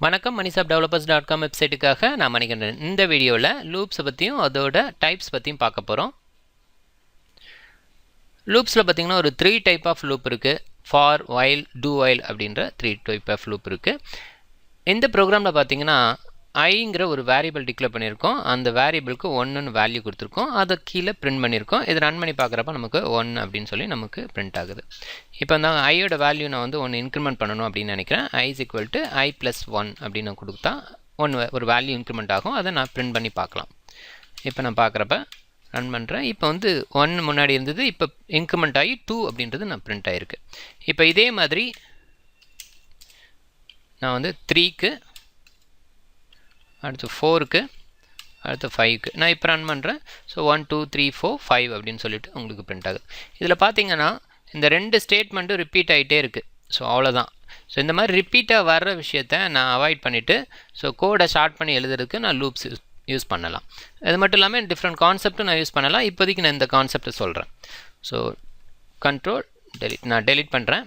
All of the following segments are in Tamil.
வணக்கம் மணிசாப் டெவலப்பர்ஸ் டாட் காம் வெப்சைட்டுக்காக நான் மணிகண்டன். இந்த வீடியோவில் லூப்ஸை பற்றியும் அதோட டைப்ஸ் பற்றியும் பார்க்க போகிறோம் லூப்ஸில் பார்த்தீங்கன்னா ஒரு த்ரீ டைப் ஆஃப் லூப் இருக்குது ஃபார் வைல் டூ வைல் அப்படின்ற த்ரீ டைப் ஆஃப் லூப் இருக்குது இந்த ப்ரோக்ராமில் பார்த்திங்கன்னா ஐங்கிற ஒரு வேரியபிள் டிக்ளேர் பண்ணியிருக்கோம். அந்த வேரியபிளுக்கு ஒன்றுன்னு வேல்யூ கொடுத்துருக்கோம். அதை கீழே பிரிண்ட் பண்ணியிருக்கோம். இது ரன் பண்ணி பார்க்குறப்ப நமக்கு ஒன் அப்படின்னு சொல்லி நமக்கு பிரிண்ட் ஆகுது. இப்போ அந்த ஐயோட வேல்யூ நான் வந்து ஒன்று இன்க்ரிமெண்ட் பண்ணணும் அப்படின்னு நினைக்கிறேன். I is equal to i plus one அப்படின்னு கொடுத்தா ஒன்று ஒரு வேல்யூ இன்க்ரிமெண்ட் ஆகும். அதை நான் பிரிண்ட் பண்ணி பார்க்கலாம். இப்போ நான் பார்க்குறப்ப ரன் பண்ணுறேன் இப்போ வந்து ஒன் முன்னாடி இருந்தது இப்போ இன்க்ரிமெண்ட் ஆகி டூ அப்படின்றது நான் பிரிண்ட் ஆகிருக்கு இப்போ இதே மாதிரி நான் வந்து த்ரீக்கு அடுத்து ஃபோருக்கு அடுத்து ஃபைவ்க்கு நான் இப்போ ரன் பண்ணுறேன் so one two three four five அப்படின்னு சொல்லிட்டு உங்களுக்கு பிரிண்ட் ஆகுது. இதில் பார்த்தீங்கன்னா இந்த ரெண்டு ஸ்டேட்மெண்ட்டும் ரிப்பீட் ஆகிட்டே இருக்குது ஸோ அவ்வளோதான் ஸோ இந்த மாதிரி ரிப்பீட்டாக வர்ற விஷயத்த நான் அவாய்ட் பண்ணிவிட்டு ஸோ கோடை ஷார்ட் பண்ணி எழுதுறதுக்கு நான் லூப்ஸ் யூஸ் யூஸ் பண்ணலாம். அது மட்டும் இல்லாமல் டிஃப்ரெண்ட் கான்செப்ட்டும் நான் யூஸ் பண்ணலாம். இப்போதைக்கு நான் இந்த கான்செப்டை சொல்கிறேன் ஸோ கண்ட்ரோல் டெலிட் நான் டெலிட் பண்ணுறேன்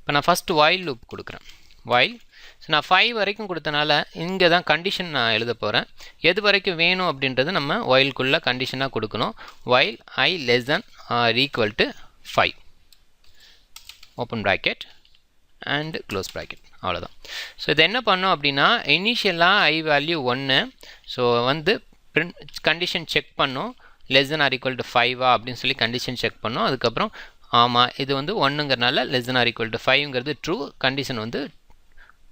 இப்போ நான் ஃபஸ்ட்டு வாயில் லூப் கொடுக்குறேன். வாயில் ஸோ நான் ஃபைவ் வரைக்கும் கொடுத்தனால இங்கே தான் கண்டிஷன் நான் எழுத போகிறேன் எது வரைக்கும் வேணும் அப்படின்றது நம்ம ஒயில்குள்ளே கண்டிஷனாக கொடுக்கணும். While I less than or equal to five open bracket and close bracket அவ்வளோதான் ஸோ இது என்ன பண்ணோம் அப்படின்னா இனிஷியலாக ஐ வேல்யூ ஒன்று ஸோ வந்து பிரிண்ட் கண்டிஷன் செக் பண்ணோம். Less than or equal to ஃபைவா அப்படின்னு சொல்லி கண்டிஷன் செக் பண்ணோம். அதுக்கப்புறம் ஆமாம் இது வந்து ஒன்றுங்கிறனால less than or equal to ஃபைவ்ங்கிறது true condition வந்து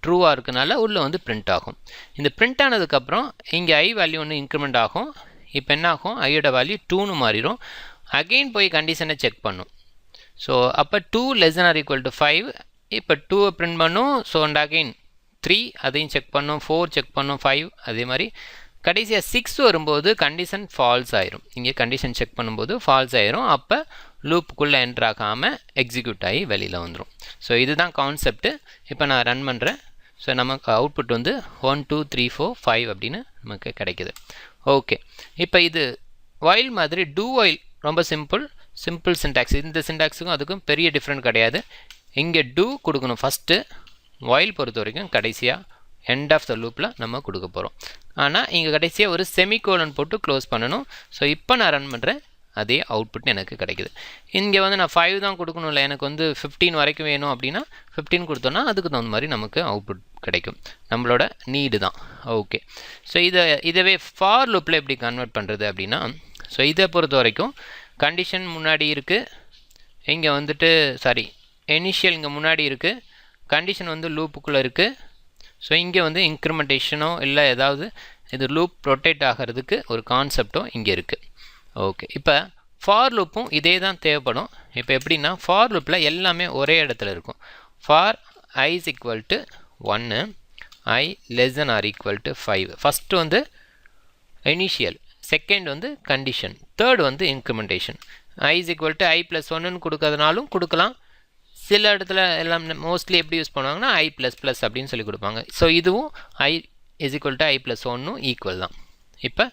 ட்ரூவாக இருக்கனால உள்ளே வந்து பிரிண்ட் ஆகும். இந்த பிரிண்ட் ஆனதுக்கப்புறம் இங்கே ஐ வேல்யூ ஒன்று இன்க்ரிமெண்ட் ஆகும். இப்போ என்ன ஆகும்? ஐயோட வேல்யூ டூன்னு மாறிடும் அகெயின் போய் கண்டிஷனை செக் பண்ணும். ஸோ அப்போ two less or equal to five இப்போ டூவை பிரிண்ட் பண்ணும். ஸோ அண்ட் அகெயின் த்ரீ அதையும் செக் பண்ணும். ஃபோர் செக் பண்ணும். ஃபைவ் அதே மாதிரி. கடைசியாக சிக்ஸ் வரும்போது கண்டிஷன் ஃபால்ஸ் ஆயிரும். இங்கே கண்டிஷன் செக் பண்ணும்போது ஃபால்ஸ் ஆயிரும். அப்போ லூப்புக்குள்ளே என்ட்ராகாமல் எக்ஸிக்யூட் ஆகி வெளியில் வந்துடும் ஸோ இதுதான் கான்செப்ட்டு இப்போ நான் ரன் பண்ணுறேன் ஸோ நமக்கு அவுட்புட் வந்து one two three four five அப்படின்னு நமக்கு கிடைக்கிது. ஓகே இப்போ இது ஒயில் மாதிரி டூ ஒயில் ரொம்ப சிம்பிள் சிம்பிள் சின்டாக்ஸ் இந்த சின்டாக்ஸுக்கும் அதுக்கும் பெரிய டிஃப்ரெண்ட் கிடையாது. இங்கே டூ கொடுக்கணும் ஃபஸ்ட்டு ஒயில் பொறுத்த வரைக்கும் கடைசியாக எண்ட் ஆஃப் த லூப்பில் நம்ம கொடுக்க போகிறோம் ஆனால் இங்கே கடைசியாக ஒரு செமிகோலன் போட்டு க்ளோஸ் பண்ணணும். ஸோ இப்போ நான் ரன் பண்ணுறேன் அதே அவுட்புட் எனக்கு கிடைக்குது. இங்கே வந்து நான் ஃபைவ் தான் கொடுக்கணும்ல எனக்கு வந்து ஃபிஃப்டீன் வரைக்கும் வேணும் அப்படின்னா ஃபிஃப்டீன் கொடுத்தோன்னா அதுக்கு தகுந்த மாதிரி நமக்கு அவுட்புட் கிடைக்கும். நம்மளோட நீடு தான். ஓகே ஸோ இதை இதவே ஃபார் லூப்பில் எப்படி கன்வெர்ட் பண்ணுறது அப்படின்னா ஸோ இதை பொறுத்த வரைக்கும் கண்டிஷன் முன்னாடி இருக்குது இங்கே வந்துட்டு சாரி இனிஷியல் இங்கே முன்னாடி இருக்குது கண்டிஷன் வந்து லூப்புக்குள்ளே இருக்குது ஸோ இங்கே வந்து இன்க்ரிமெண்டேஷனோ இல்லை ஏதாவது இது லூப் ரொட்டேட் ஆகிறதுக்கு ஒரு கான்செப்டோ இங்கே இருக்குது ஓகே இப்போ ஃபார் லூப்பும் இதே தான் தேவைப்படும். இப்போ எப்படின்னா ஃபார் லூப்பில் எல்லாமே ஒரே இடத்துல இருக்கும். For i is equal to ஒன்று i less than or equal to five first வந்து இனிஷியல் செகண்ட் வந்து கண்டிஷன் தேர்ட் வந்து incrementation i is equal to i plus ஒன்றுன்னு கொடுக்கறதுனாலும் கொடுக்கலாம். சில இடத்துல எல்லாம் மோஸ்ட்லி எப்படி யூஸ் பண்ணுவாங்கன்னா ஐ ப்ளஸ் ப்ளஸ் அப்படின்னு சொல்லி கொடுப்பாங்க. ஸோ இதுவும் i is equal to i plus ஒன்றும் ஈக்குவல் தான். இப்போ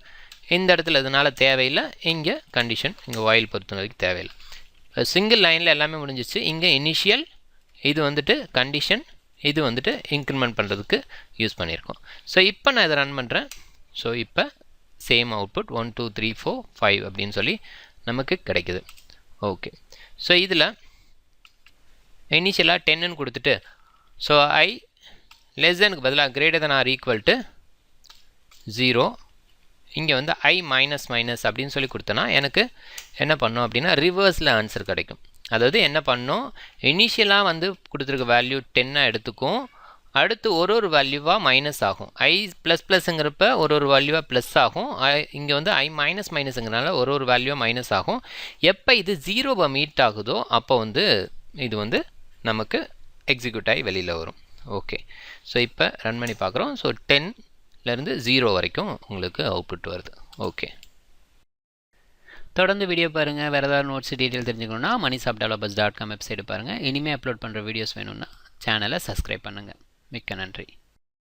இந்த இடத்துல இதனால் தேவையில்லை? இங்கே கண்டிஷன் இங்கே வாயில் பொறுத்த வரைக்கும் தேவையில்லை. சிங்கிள் லைனில் எல்லாமே முடிஞ்சிச்சு. இங்கே இனிஷியல் இது வந்துட்டு கண்டிஷன் இது வந்துட்டு இன்க்ரிமெண்ட் பண்ணுறதுக்கு யூஸ் பண்ணியிருக்கோம். ஸோ இப்போ நான் இதை ரன் பண்ணுறேன் ஸோ இப்போ same output one two three four five அப்படின்னு சொல்லி நமக்கு கிடைக்குது. ஓகே ஸோ இதில் இனிஷியலாக டென்னுன்னு கொடுத்துட்டு ஸோ ஐ லெஸ் தெனுக்கு பதிலாக greater than or equal to zero இங்கே வந்து ஐ மைனஸ் மைனஸ் அப்படின்னு சொல்லி கொடுத்தனா எனக்கு என்ன பண்ணும் அப்படின்னா ரிவர்ஸில் ஆன்சர் கிடைக்கும். அதாவது என்ன பண்ணும்? இனிஷியலாக வந்து கொடுத்துருக்க வேல்யூ டென்னாக எடுத்துக்கும். அடுத்து ஒரு ஒரு வேல்யூவாக மைனஸ் ஆகும். ஐ ப்ளஸ் ப்ளஸ்ங்கிறப்ப ஒரு ஒரு வேல்யூவாக ப்ளஸ் ஆகும். இங்கே வந்து ஐ மைனஸ் மைனஸுங்கிறனால ஒரு ஒரு வேல்யூவாக மைனஸ் ஆகும். எப்போ இது ஜீரோவை மீட் ஆகுதோ அப்போ வந்து இது வந்து நமக்கு எக்ஸிக்யூட் ஆகி வெளியில் வரும். ஓகே ஸோ இப்போ ரன் பண்ணி பார்க்குறோம். ஸோ டென் இருந்து ஜீரோ வரைக்கும் உங்களுக்கு அவுட்புட் வருது. ஓகே தொடர்ந்து வீடியோ பாருங்கள் வேறு ஏதாவது நோட்ஸ் டீட்டெயில் தெரிஞ்சுக்கணுன்னா மணி சாப் டெவலப்பர்ஸ் டாட் காம் வெப்சைட் பாருங்கள் இனிமேல் அப்லோட் பண்ணுற வீடியோஸ் வேணும்னா சேனலை சப்ஸ்கிரைப் பண்ணுங்கள் மிக்க நன்றி.